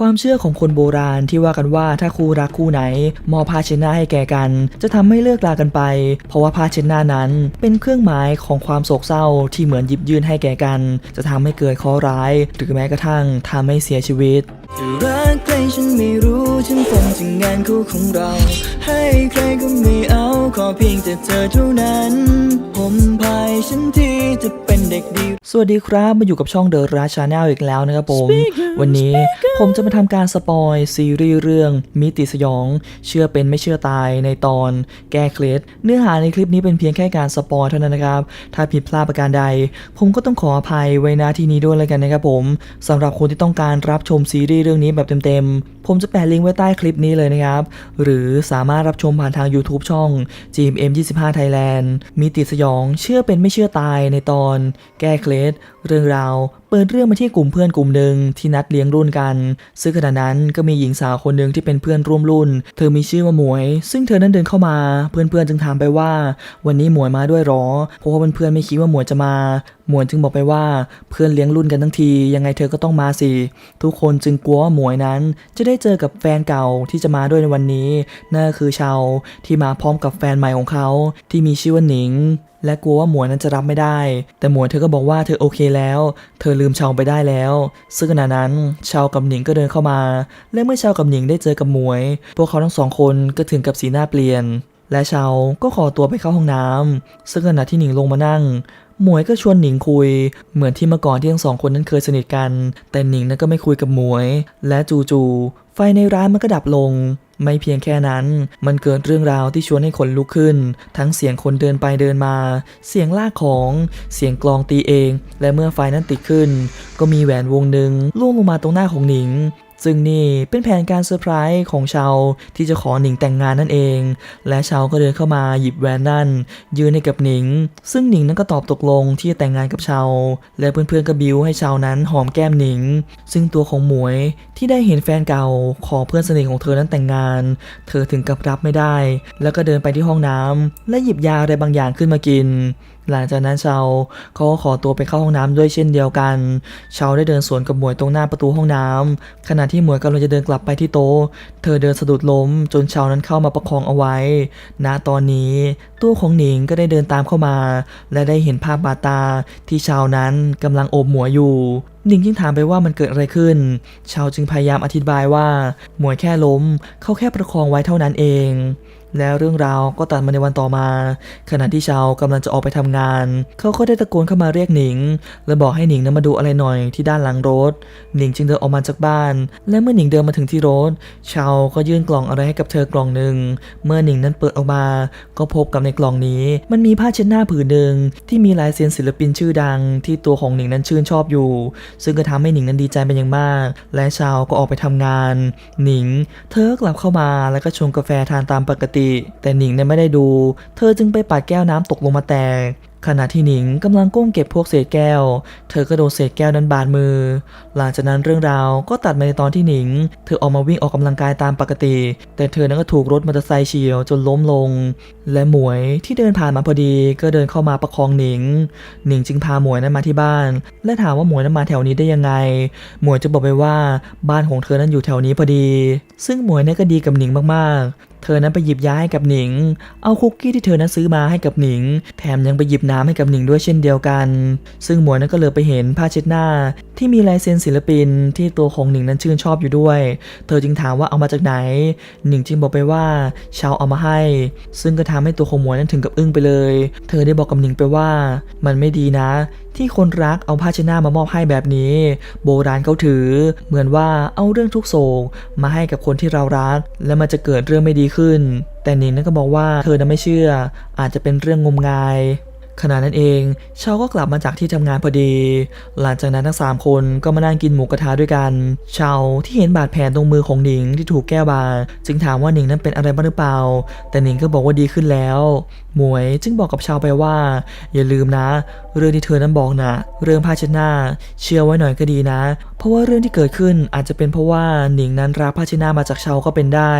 ความเชื่อของคนโบราณที่ว่ากันว่าถ้าคู่รักคู่ไหน มอบผ้าเช็ดหน้าให้แก่กัน จะทำให้เลิกลากันไป เพราะว่าผ้าเช็ดหน้านั้น เป็นเครื่องหมายของความโศกเศร้าที่เหมือนหยิบยื่นให้แก่กัน จะทำให้เกิดข้อร้าย หรือแม้กระทั่งทำให้เสียชีวิต จะรักใครฉันไม่รู้ฉันคงจะงานคู่ของเรา ให้ใครก็ไม่เอาขอเพียงแต่เธอเท่านั้น ผมพายฉันที่จะเป็นเด็กดีสวัสดีครับ มาอยู่กับช่องเดอะราชาแนลอีกแล้วนะครับผม วันนี้ผมจะมาทำการสปอยซีรีส์เรื่องมิติสยอง เชื่อเป็นไม่เชื่อตายในตอน แก้เคล็ดเนื้อหาในคลิปนี้เป็นเพียงแค่การสปอยเท่านั้นนะครับ ถ้าผิดพลาดประการใด ผมก็ต้องขออภัยไว้ณที่นี้ด้วยแล้วกันนะครับผมสำหรับคนที่ต้องการรับชมซีรีส์เรื่องนี้แบบเต็มๆ ผมจะแปะลิงก์ไว้ใต้คลิปนี้เลยนะครับ หรือสามารถรับชมผ่านทาง YouTube ช่อง GMM25 Thailand มีติดสยองเชื่อเป็นไม่เชื่อตายในตอน แก้เคล็ดเรื่องราวเปิดเรื่องมาที่กลุ่มเพื่อนกลุ่มหนึ่งที่นัดเลี้ยงรุ่นกัน ซึ่งขณะนั้นก็มีหญิงสาวคนหนึ่งที่เป็นเพื่อนร่วมรุ่น เธอมีชื่อว่าหมวย ซึ่งเธอนั้นเดินเข้ามา เพื่อนๆจึงถามไปว่า วันนี้หมวยมาด้วยหรอ เพราะว่าเพื่อนๆไม่คิดว่าหมวยจะมาหมวยจึงบอกไปว่าเพื่อนเลี้ยงรุ่นกันทั้งที ยังไงเธอก็ต้องมาสิ ทุกคนจึงกลัวว่าหมวยนั้น จะได้เจอกับแฟนเก่าที่จะมาด้วยในวันนี้นั่นคือชาวที่มาพร้อมกับแฟนใหม่ของเขาที่มีชื่อว่าหนิง และกลัวว่าหมวยนั้นจะรับไม่ได้ แต่หมวยเธอก็บอกว่าเธอโอเคแล้ว เธอลืมชาวไปได้แล้ว ซึ่งขณะนั้นชาวกับหนิงก็เดินเข้ามา และเมื่อชาวกับหนิงได้เจอกับหมวย พวกเขาทั้งสองคนก็ถึงกับสีหน้าเปลี่ยนและชาวก็ขอตัวไปเข้าห้องน้ำซึ่งขณะที่หนิงลงมานั่ง หมวยก็ชวนหนิงคุย เหมือนที่เมื่อก่อนที่ทั้งสองคนนั้นเคยสนิทกัน แต่หนิงนั้นก็ไม่คุยกับหมวย และจู่ๆไฟในร้านมันก็ดับลง ไม่เพียงแค่นั้น มันเกิดเรื่องราวที่ชวนให้ขนลุกขึ้น ทั้งเสียงคนเดินไปเดินมา เสียงลากของ เสียงกลองตีเอง และเมื่อไฟนั้นติดขึ้น ก็มีแหวนวงหนึ่งล่วงลงมาตรงหน้าของหนิง ซึ่งนี่เป็นแผนการเซอร์ไพรส์ของชาวที่จะขอหนิงแต่งงานนั่นเอง และชาวก็เดินเข้ามาหยิบแหวนนั่น ยืนให้กับหนิง ซึ่งหนิงนั้นก็ตอบตกลงที่จะแต่งงานกับชาว และเพื่อนๆก็บิวให้ชาวนั้นหอมแก้มหนิง ซึ่งตัวของหมวยที่ได้เห็นแฟนเก่าขอเพื่อนสนิทของเธอนั้นแต่งงาน เธอถึงกับรับไม่ได้ แล้วก็เดินไปที่ห้องน้ำและหยิบยาอะไรบางอย่างขึ้นมากิน หลังจากนั้นชาวเขาก็ขอตัวไปเข้าห้องน้ำด้วยเช่นเดียวกันชาวได้เดินสวนกับหมวยตรงหน้าประตูห้องน้ำขณะที่หมวยกำลังจะเดินกลับไปที่โต๊ะเธอเดินสะดุดล้ม จนชาวนั้นเข้ามาประคองเอาไว้ ณตอนนี้ตัวของหนิงก็ได้เดินตามเข้ามา และได้เห็นภาพบาดตาที่ชาวนั้นกำลังโอบหมวยอยู่หนิงจึงถามไปว่ามันเกิดอะไรขึ้น ชาวจึงพยายามอธิบายว่า หมวยแค่ล้ม เขาแค่ประคองไว้เท่านั้นเอง แล้วเรื่องราวก็ตัดมาในวันต่อมา ขณะที่ชาวกำลังจะออกไปทำงาน เขาก็ได้ตะโกนเข้ามาเรียกหนิง และบอกให้หนิงนั้นมาดูอะไรหน่อยที่ด้านหลังรถ หนิงจึงเดินออกมาจากบ้าน และเมื่อหนิงเดินมาถึงที่รถ ชาวก็ยื่นกล่องอะไรให้กับเธอกล่องหนึ่ง เมื่อหนิงนั้นเปิดออกมา ก็พบกับในกล่องนี้ มันมีผ้าเช็ดหน้าผืนหนึ่งที่มีลายเซ็นศิลปินชื่อดัง ที่ตัวของหนิงนั้นชื่นชอบอยู่ ซึ่งก็ทำให้หนิงนั้นดีใจเป็นอย่างมาก และชาวก็ออกไปทำงาน หนิง เธอกลับเข้ามาแล้วก็ชงกาแฟทานตามปกติแต่หนิงเนี่ยไม่ได้ดู เธอจึงไปปัดแก้วน้ำตกลงมาแตก ขณะที่หนิงกำลังก้มเก็บพวกเศษแก้ว เธอก็โดนเศษแก้วนั้นบาดมือ หลังจากนั้นเรื่องราวก็ตัดมาในตอนที่หนิง เธอออกมาวิ่งออกกำลังกายตามปกติ แต่เธอนั้นก็ถูกรถมอเตอร์ไซค์เฉียวจนล้มลง และหมวยที่เดินผ่านมาพอดีก็เดินเข้ามาประคองหนิง หนิงจึงพาหมวยนั้นมาที่บ้าน และถามว่าหมวยนั้นมาแถวนี้ได้ยังไง หมวยจะบอกไปว่าบ้านของเธอนั้นอยู่แถวนี้พอดี ซึ่งหมวยนั้นก็ดีกับหนิงมากๆ เธอนั้นไปหยิบยาให้กับหนิง เอาคุกกี้ที่เธอนั้นซื้อมาให้กับหนิง แถมยังไปหยิบน้ำให้กับหนิงด้วยเช่นเดียวกัน ซึ่งหมวยนั้นก็เลยไปเห็นผ้าเช็ดหน้า ที่มีลายเซ็นศิลปินที่ตัวของหนิงนั้นชื่นชอบอยู่ด้วย เธอจึงถามว่าเอามาจากไหน หนิงจึงบอกไปว่าชาวเอามาให้ ซึ่งก็ทำให้ตัวของหมวยนั้นถึงกับอึ้งไปเลย เธอได้บอกกับหนิงไปว่า มันไม่ดีนะ ที่คนรักเอาผ้าเช็ดหน้ามามอบให้แบบนี้ โบราณเขาถือ เหมือนว่าเอาเรื่องทุกโศกมาให้กับคนที่เรารัก และมันจะเกิดเรื่องไม่ดีขึ้น แต่หนิงนั้นก็บอกว่าเธอนั้นไม่เชื่อ อาจจะเป็นเรื่องงมงาย ขณะนั้นเองชาวก็กลับมาจากที่ทำงานพอดี หลังจากนั้นทั้ง 3 คนก็มานั่งกินหมูกระทะด้วยกันชาวที่เห็นบาดแผลตรงมือของหนิงที่ถูกแก้วบาดจึงถามว่าหนิงนั้นเป็นอะไรบ้างหรือเปล่า แต่หนิงก็บอกว่าดีขึ้นแล้ว หมวยจึงบอกกับชาวไปว่า อย่าลืมนะ เรื่องที่เธอนั้นบอกนะเรื่องผ้าเช็ดหน้า เชื่อไว้หน่อยก็ดีนะ เพราะว่าเรื่องที่เกิดขึ้นอาจจะเป็นเพราะว่าหนิงนั้นรับผ้าเช็ดหน้ามาจากชาวก็เป็นได้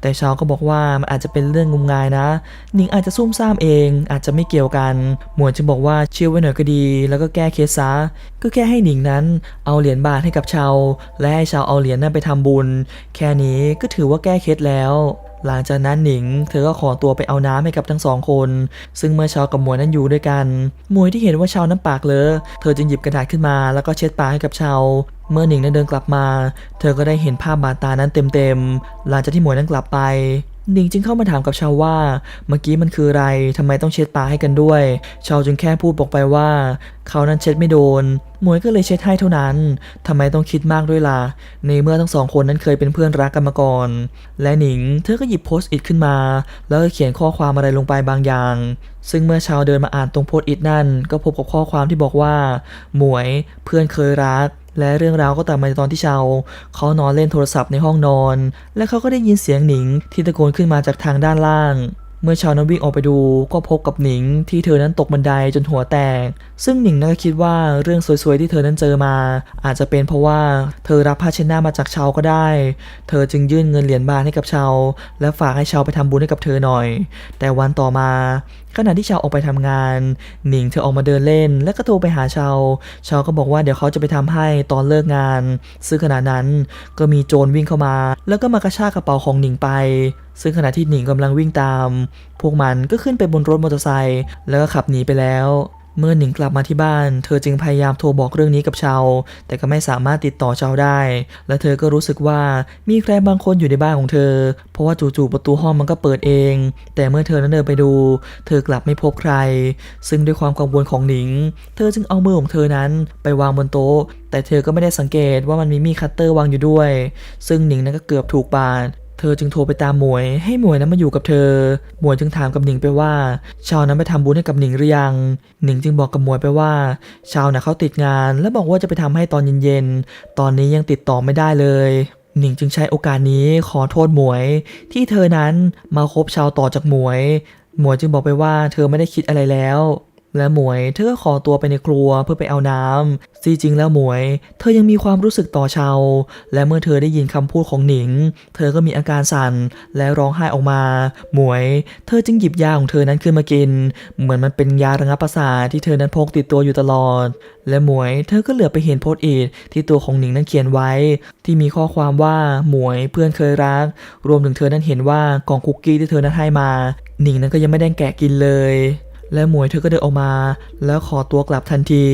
แต่ชาวก็บอกว่ามันอาจจะเป็นเรื่องงมงายนะ หนิงอาจจะซุ่มซ่ามเอง อาจจะไม่เกี่ยวกันหมวยจึงบอกว่าเชื่อไว้หน่อยก็ดี แล้วก็แก้เคสซะก็แค่ให้หนิงนั้น เอาเหรียญบาทให้กับชาว และให้ชาวเอาเหรียญนั้นไปทำบุญ แค่นี้ก็ถือว่าแก้เคล็ดแล้วหลังจากนั้นหนิง เธอก็ขอตัวไปเอาน้ำให้กับทั้งสองคน ซึ่งเมื่อชาวกับหมวยนั้นอยู่ด้วยกันหมวยที่เห็นว่าชาวนั้นปากเลอะ เธอจึงหยิบกระดาษขึ้นมา แล้วก็เช็ดปากให้กับชาว เมื่อหนิงนั้นเดินกลับมา เธอก็ได้เห็นภาพบาดตานั้นเต็มๆ หลังจากที่หมวยนั้นกลับไป หนิงจึงเข้ามาถามกับชาวว่า เมื่อกี้มันคืออะไรทำไมต้องเช็ดปาให้กันด้วย ชาวจึงแค่พูดบอกไปว่า เขานั้นเช็ดไม่โดน หมวยก็เลยเช็ดให้เท่านั้นทำไมต้องคิดมากด้วยล่ะ ในเมื่อทั้งสองคนนั้นเคยเป็นเพื่อนรักกันมาก่อน และหนิง เธอก็หยิบโพสต์อิทขึ้นมา แล้วก็เขียนข้อความอะไรลงไปบางอย่าง ซึ่งเมื่อชาวเดินมาอ่านตรงโพสต์อิทนั่น ก็พบกับข้อความที่บอกว่า หมวย เพื่อนเคยรัก และเรื่องราวก็ตามมาในตอนที่ชาวเขานอนเล่นโทรศัพท์ในห้องนอน และเขาก็ได้ยินเสียงหนิงที่ตะโกนขึ้นมาจากทางด้านล่าง เมื่อชาวนั้นวิ่งออกไปดูก็พบกับหนิงที่เธอนั้นตกบันไดจนหัวแตก ซึ่งหนิงนั้นก็คิดว่าเรื่องสวยๆที่เธอนั้นเจอมา อาจจะเป็นเพราะว่าเธอรับผ้าเช็ดหน้ามาจากชาวก็ได้ เธอจึงยื่นเงินเหรียญบาทให้กับชาวและฝากให้ชาวไปทำบุญให้กับเธอหน่อย แต่วันต่อมาขณะที่ชาวออกไปทำงาน หนิงเธอออกมาเดินเล่น และก็โทรไปหาชาว ชาวก็บอกว่าเดี๋ยวเขาจะไปทำให้ตอนเลิกงาน ซึ่งขณะนั้นก็มีโจรวิ่งเข้ามา แล้วก็มากระชากกระเป๋าของหนิงไป ซึ่งขณะที่หนิงกำลังวิ่งตาม พวกมันก็ขึ้นไปบนรถมอเตอร์ไซค์แล้วก็ขับหนีไปแล้ว เมื่อหนิงกลับมาที่บ้าน เธอจึงพยายามโทรบอกเรื่องนี้กับชาว แต่ก็ไม่สามารถติดต่อชาวได้ และเธอก็รู้สึกว่ามีใครบางคนอยู่ในบ้านของเธอ เพราะว่าจู่ๆประตูห้องมันก็เปิดเอง แต่เมื่อเธอนั้นเดินไปดู เธอกลับไม่พบใคร ซึ่งด้วยความกังวลของหนิง เธอจึงเอามือของเธอนั้นไปวางบนโต๊ะ แต่เธอก็ไม่ได้สังเกตว่ามันมีมีดคัตเตอร์วางอยู่ด้วย ซึ่งหนิงนั้นก็เกือบถูกบาด เธอจึงโทรไปตามหมวย ให้หมวยนั้นมาอยู่กับเธอ หมวยจึงถามกับหนิงไปว่าชาวนั้นไปทำบุญให้กับหนิงหรือยัง หนิงจึงบอกกับหมวยไปว่าชาวน่ะเขาติดงาน และบอกว่าจะไปทำให้ตอนเย็นๆ ตอนนี้ยังติดต่อไม่ได้เลยหนิงจึงใช้โอกาสนี้ขอโทษหมวย ที่เธอนั้นมาคบชาวต่อจากหมวย หมวยจึงบอกไปว่าเธอไม่ได้คิดอะไรแล้ว และหมวยเธอก็ขอตัวไปในครัวเพื่อไปเอาน้ำซีจริงแล้วหมวย เธอยังมีความรู้สึกต่อชาวและเมื่อเธอได้ยินคำพูดของหนิง เธอก็มีอาการสั่นและร้องไห้ออกมา หมวย เธอจึงหยิบยาของเธอนั้นขึ้นมากิน เหมือนมันเป็นยาระงับประสาทที่เธอนั้นพกติดตัวอยู่ตลอด และหมวย เธอก็เหลือไปเห็นโพสต์อีทที่ตัวของหนิงนั้นเขียนไว้ ที่มีข้อความว่าหมวยเพื่อนเคยรัก รวมถึงเธอนั้นเห็นว่ากล่องคุกกี้ที่เธอนั้นให้มา หนิงนั้นก็ยังไม่ได้แกะกินเลย และหมวยเธอก็เดินออกมา แล้วขอตัวกลับทันที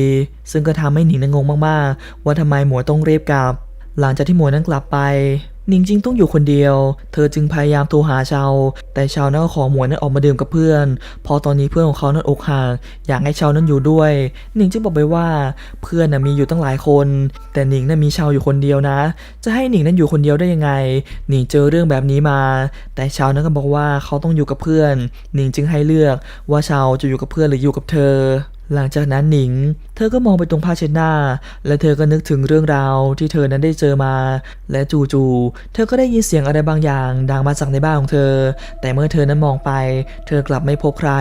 ซึ่งก็ทำให้หนิงนั้นงงมากๆ ว่าทำไมหมวยต้องรีบกลับ หลังจากที่หมวยนั้นกลับไป หนิงจริงต้องอยู่คนเดียว เธอจึงพยายามโทรหาชาว แต่ชาวนั้นก็ขอหมวยนั้นออกมาดื่มกับเพื่อน พอตอนนี้เพื่อนของเขานั้นอกหักอยากให้ชาวนั้นอยู่ด้วย หนิงจึงบอกไปว่าเพื่อนน่ะมีอยู่ตั้งหลายคน แต่หนิงน่ะมีชาวอยู่คนเดียวนะ จะให้หนิงนั้นอยู่คนเดียวได้ยังไง หนิงเจอเรื่องแบบนี้มา แต่ชาวนั้นก็บอกว่าเขาต้องอยู่กับเพื่อน หนิงจึงให้เลือกว่าชาวจะอยู่กับเพื่อนหรืออยู่กับเธอ หลังจากนั้นหนิง เธอก็มองไปตรงผ้าเช็ดหน้า และเธอก็นึกถึงเรื่องราวที่เธอนั้นได้เจอมา และจู่ๆเธอก็ได้ยินเสียงอะไรบางอย่าง ดังมาจากในบ้านของเธอ แต่เมื่อเธอนั้นมองไป เธอกลับไม่พบใคร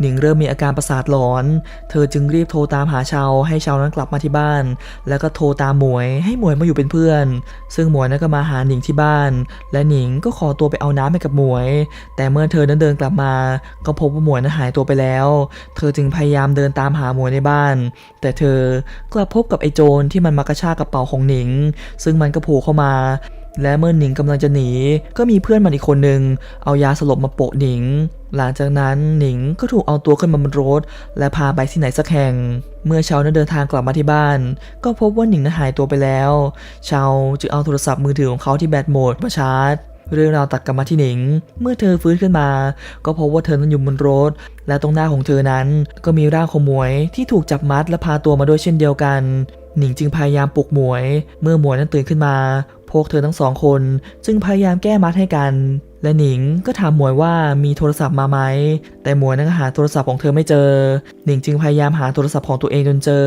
หนิงเริ่มมีอาการประสาทหลอน เธอจึงรีบโทรตามหาชาวให้ชาวนั้นกลับมาที่บ้าน แล้วก็โทรตามหมวยให้หมวยมาอยู่เป็นเพื่อน ซึ่งหมวยนั้นก็มาหาหนิงที่บ้าน และหนิงก็ขอตัวไปเอาน้ำให้กับหมวย แต่เมื่อเธอนั้นเดินกลับมา ก็พบว่าหมวยนั้นหายตัวไปแล้ว เธอจึงพยายามเดินตามหาหมวยในบ้าน แต่เธอกลับพบกับไอ้โจรที่มันมากระชากกระเป๋าของหนิง ซึ่งมันก็โผล่เข้ามา และเมื่อหนิงกำลังจะหนี ก็มีเพื่อนมันอีกคนหนึ่งเอายาสลบมาโปะหนิง หลังจากนั้นหนิงก็ถูกเอาตัวขึ้นมาบนรถ และพาไปที่ไหนสักแห่ง เมื่อเชานั้นเดินทางกลับมาที่บ้าน ก็พบว่าหนิงนั้นหายตัวไปแล้ว เชาจึงเอาโทรศัพท์มือถือของเขาที่แบตหมดมาชาร์จ เรื่องราวตัดกลับมาที่หนิง เมื่อเธอฟื้นขึ้นมา ก็พบว่าเธอนั้นอยู่บนรถ และตรงหน้าของเธอนั้น ก็มีร่างของหมวยที่ถูกจับมัดและพาตัวมาด้วยเช่นเดียวกัน หนิงจึงพยายามปลุกหมวย เมื่อหมวยนั้นตื่นขึ้นมา พวกเธอทั้งสองคน จึงพยายามแก้มัดให้กัน และหนิงก็ถามหมวยว่ามีโทรศัพท์มาไหม แต่หมวยนั้นหาโทรศัพท์ของเธอไม่เจอ หนิงจึงพยายามหาโทรศัพท์ของตัวเองจนเจอ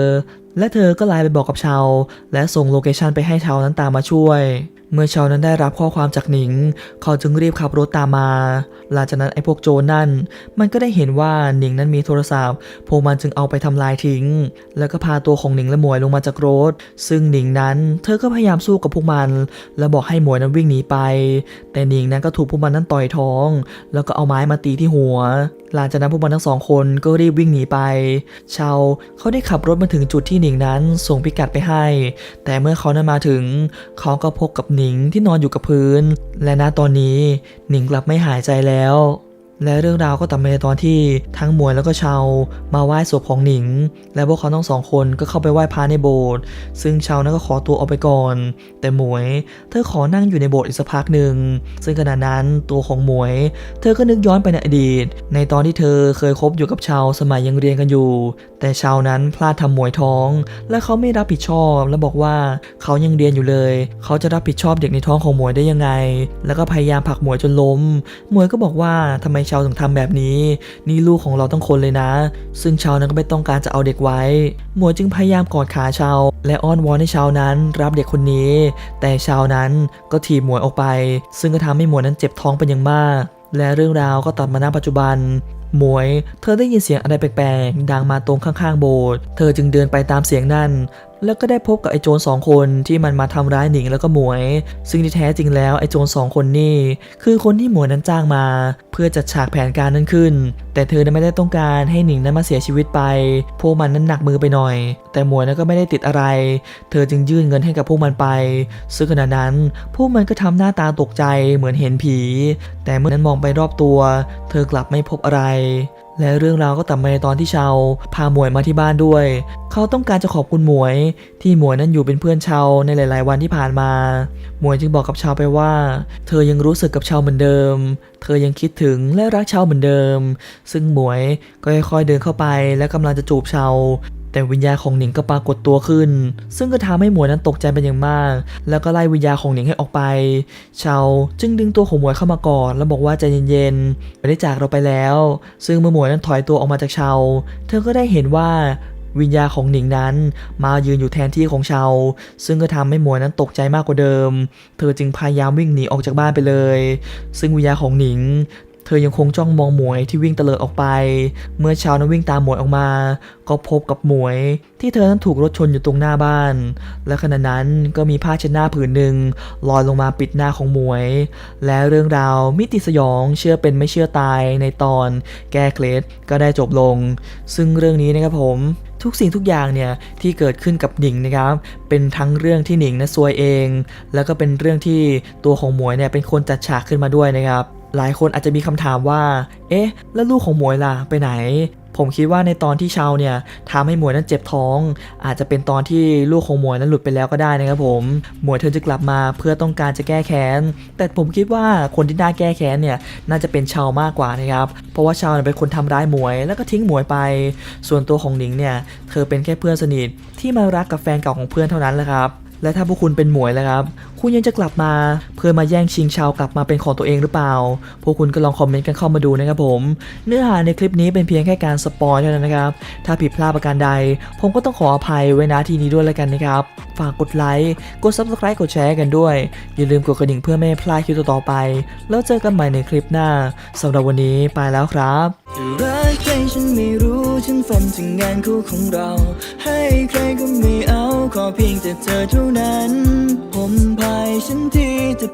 และเธอก็ไลน์ไปบอกกับชาว และส่งโลเคชันไปให้ชาวนั้นตามมาช่วย เมื่อชาวนั้นได้รับข้อความจากหนิง เขาจึงรีบขับรถตามมา หลังจากนั้นไอ้พวกโจรนั่น มันก็ได้เห็นว่าหนิงนั้นมีโทรศัพท์ พวกมันจึงเอาไปทำลายทิ้ง แล้วก็พาตัวของหนิงและหมวยลงมาจากรถ ซึ่งหนิงนั้น เธอก็พยายามสู้กับพวกมัน และบอกให้หมวยนั้นวิ่งหนีไป แต่หนิงนั้นก็ถูกพวกมันนั้นต่อยท้อง แล้วก็เอาไม้มาตีที่หัว หลังจากนั้นพวกมันทั้งสองคนก็รีบวิ่งหนีไป ชาวเขาได้ขับรถมาถึงจุดที่หนิงนั้นส่งพิกัดไปให้ แต่เมื่อเขานั้นมาถึง เขาก็พบกับหนิงที่นอนอยู่กับพื้น และณตอนนี้หนิงกลับไม่หายใจแล้ว และเรื่องราวก็ตัดมาในตอนที่ทั้งหมวยแล้วก็ชาวมาไหว้ศพของหนิง และพวกเขาทั้งสองคนก็เข้าไปไหว้พระในโบสถ์ซึ่งชาวนั้นก็ขอตัวออกไปก่อน แต่หมวย เธอขอนั่งอยู่ในโบสถ์อีกสักพักหนึ่งซึ่งขณะนั้นตัวของหมวย เธอก็นึกย้อนไปในอดีต ในตอนที่เธอเคยคบอยู่กับชาวสมัยยังเรียนกันอยู่ แต่ชาวนั้นพลาดทำหมวยท้อง และเขาไม่รับผิดชอบ และบอกว่าเขายังเรียนอยู่เลย เขาจะรับผิดชอบเด็กในท้องของหมวยได้ยังไง แล้วก็พยายามผลักหมวยจนล้ม หมวยก็บอกว่าทำไมชาวถึงทำแบบนี้ นี่ลูกของเราทั้งคนเลยนะ ซึ่งชาวนั้นก็ไม่ต้องการจะเอาเด็กไว้ หมวยจึงพยายามกอดขาชาว และอ้อนวอนให้ชาวนั้นรับเด็กคนนี้ แต่ชาวนั้นก็ถีบหมวยออกไป ซึ่งก็ทำให้หมวยนั้นเจ็บท้องเป็นอย่างมาก และเรื่องราวก็ตัดมาณปัจจุบันหมวย เธอได้ยินเสียงอะไรแปลกๆ ดังมาตรงข้างๆ โบสถ์ เธอจึงเดินไปตามเสียงนั่น แล้วก็ได้พบกับไอ้โจรสองคนที่มันมาทำร้ายหนิงแล้วก็หมวย ซึ่งที่แท้จริงแล้วไอ้โจรสองคนนี่คือคนที่หมวยนั้นจ้างมา เพื่อจัดฉากแผนการนั้นขึ้น แต่เธอไม่ได้ต้องการให้หนิงนั้นมาเสียชีวิตไป พวกมันนั้นหนักมือไปหน่อย แต่หมวยนั้นก็ไม่ได้ติดอะไร เธอจึงยื่นเงินให้กับพวกมันไป ซึ่งขณะนั้นพวกมันก็ทำหน้าตาตกใจเหมือนเห็นผี แต่เมื่อนั้นมองไปรอบตัว เธอกลับไม่พบอะไร และเรื่องราวก็ตัดมาในตอนที่ชาวพาหมวยมาที่บ้านด้วย เขาต้องการจะขอบคุณหมวย ที่หมวยนั้นอยู่เป็นเพื่อนชาวในหลาย ๆ วันที่ผ่านมา หมวยจึงบอกกับชาวไปว่า เธอยังรู้สึกกับชาวเหมือนเดิม เธอยังคิดถึงและรักชาวเหมือนเดิม ซึ่งหมวยก็ค่อยๆเดินเข้าไปและกำลังจะจูบชาว แต่วิญญาณของหนิงก็ปรากฏตัวขึ้น ซึ่งก็ทำให้หมวยนั้นตกใจเป็นอย่างมาก แล้วก็ไล่วิญญาณของหนิงให้ออกไป ชาวจึงดึงตัวของหมวยเข้ามากอดแล้วบอกว่าใจเย็นๆไม่ได้จากเราไปแล้ว ซึ่งเมื่อหมวยนั้นถอยตัวออกมาจากชาวเธอก็ได้เห็นว่าวิญญาณของหนิงนั้นมายืนอยู่แทนที่ของชาวซึ่งก็ทำให้หมวยนั้นตกใจมากกว่าเดิม เธอจึงพยายามวิ่งหนีออกจากบ้านไปเลย ซึ่งวิญญาณของหนิง เธอยังคงจ้องมองหมวยที่วิ่งเตลิดออกไป เมื่อชาวนั้นวิ่งตามหมวยออกมา ก็พบกับหมวย ที่เธอนั้นถูกรถชนอยู่ตรงหน้าบ้าน และขณะนั้นก็มีผ้าเช็ดหน้าผืนหนึ่งลอยลงมาปิดหน้าของหมวย และเรื่องราวมิติสยองเชื่อเป็นไม่เชื่อตายในตอน แก้เคล็ดก็ได้จบลง ซึ่งเรื่องนี้นะครับผมทุกสิ่งทุกอย่างเนี่ยที่เกิดขึ้นกับหนิงนะครับ เป็นทั้งเรื่องที่หนิงนะซวยเอง แล้วก็เป็นเรื่องที่ตัวของหมวยเนี่ยเป็นคนจัดฉากขึ้นมาด้วยนะครับ หลายคนอาจจะมีคำถามว่า เอ๊ะ แล้วลูกของหมวยล่ะไปไหน ผมคิดว่าในตอนที่ชาวเนี่ยทำให้หมวยนั้นเจ็บท้อง อาจจะเป็นตอนที่ลูกของหมวยนั้นหลุดไปแล้วก็ได้นะครับผม หมวยเธอจะกลับมาเพื่อต้องการจะแก้แค้น แต่ผมคิดว่าคนที่น่าแก้แค้นเนี่ยน่าจะเป็นชาวมากกว่านะครับ เพราะว่าชาวเป็นคนทำร้ายหมวยแล้วก็ทิ้งหมวยไป ส่วนตัวของหนิงเนี่ยเธอเป็นแค่เพื่อนสนิทที่มารักกับแฟนเก่าของเพื่อนเท่านั้นแหละครับ และถ้าพวกคุณเป็นหมวยแล้วครับ คุณยังจะกลับมาเพื่อมาแย่งชิงชาวกลับมาเป็นของตัวเองหรือเปล่า พวกคุณก็ลองคอมเมนต์กันเข้ามาดูนะครับผม เนื้อหาในคลิปนี้เป็นเพียงแค่การสปอยเท่านั้นนะครับ ถ้าผิดพลาดประการใด ผมก็ต้องขออภัยไว้ณที่นี้ด้วยแล้วกันนะครับ ฝากกดไลค์ กด subscribe กดแชร์กันด้วย อย่าลืมกดกระดิ่งเพื่อไม่พลาดคลิปต่อไป แล้วเจอกันใหม่ในคลิปหน้าสำหรับวันนี้ไปแล้วครับ ใครฉันไม่รู้ฉันฝันถึงงานคู่ของเรา ให้ใครก็ไม่เอา ขอเพียงแต่เธอเท่านั้น ผมพายฉันที่จะ